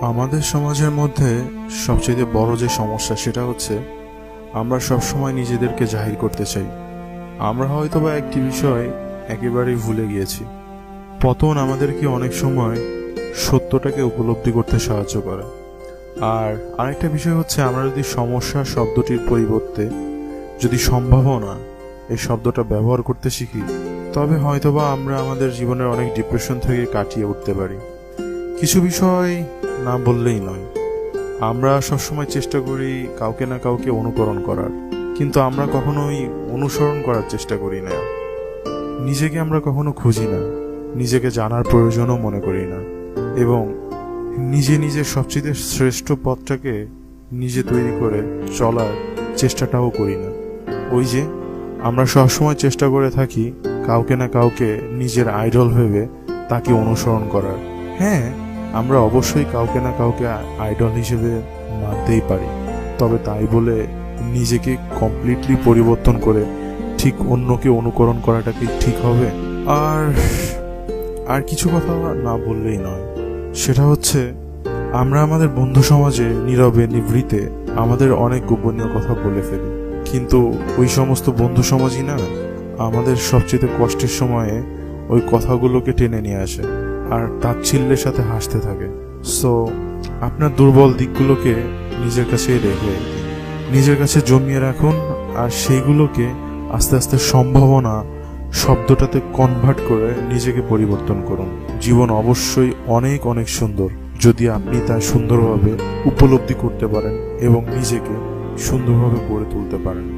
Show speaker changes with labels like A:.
A: আমাদের সমাজের মধ্যে সবচেয়ে বড় যে সমস্যা সেটা হচ্ছে, আমরা সবসময় নিজেদেরকে জাহির করতে চাই। আমরা হয়তোবা একটি বিষয় একেবারেই ভুলে গিয়েছি। পতন আমাদেরকে অনেক সময় সত্যটাকে উপলব্ধি করতে সাহায্য করে। আর আরেকটা বিষয় হচ্ছে, আমরা যদি সমস্যা শব্দটির পরিবর্তে যদি সম্ভাবনা এই শব্দটা ব্যবহার করতে শিখি, তবে হয়তোবা আমরা আমাদের জীবনের অনেক ডিপ্রেশন থেকে কাটিয়ে উঠতে পারি। কিছু বিষয় না বললেই নয়। আমরা সবসময় চেষ্টা করি কাউকে না কাউকে অনুকরণ করার, কিন্তু আমরা কখনোই অনুসরণ করার চেষ্টা করি না। নিজেকে আমরা কখনো খুঁজি না, নিজেকে জানার প্রয়োজনও মনে করি না, এবং নিজে নিজের সবচেয়ে শ্রেষ্ঠ পথটাকে নিজে তৈরি করে চলার চেষ্টাটাও করি না। ওই যে, আমরা সবসময় চেষ্টা করে থাকি কাউকে না কাউকে নিজের আইডল ভেবে তাকে অনুসরণ করার। হ্যাঁ আমরা অবশ্যই কাউকে না কাউকে আইডল হিসেবে মানতেই পারি। তবে তাই বলে নিজেকে কমপ্লিটলি পরিবর্তন করে ঠিক অন্যকে অনুকরণ করাটা কি ঠিক হবে? আর আর কিছু কথা না বললেই নয়। সেটা হচ্ছে, আমরা আমাদের বন্ধু সমাজে নীরবে নিভৃতে আমাদের অনেক গোপনীয় কথা বলে ফেলি। কিন্তু ওই সমস্ত বন্ধু সমাজই না, আমাদের সবচেয়ে কষ্টের সময়ে ওই কথাগুলোকে টেনে নিয়ে আসে। আর তাচ্ছিল্যের সাথে হাসতে থাকে। সো আপনার দুর্বল দিকগুলোকে নিজের কাছে রেখে, নিজের কাছে জমিয়ে রাখুন আর সেইগুলোকে আস্তে আস্তে সম্ভাবনা শব্দটাতে কনভার্ট করে নিজেকে পরিবর্তন করুন। জীবন অবশ্যই অনেক অনেক সুন্দর যদি আপনি তা সুন্দরভাবে উপলব্ধি করতে পারেন এবং নিজেকে সুন্দরভাবে গড়ে তুলতে পারেন।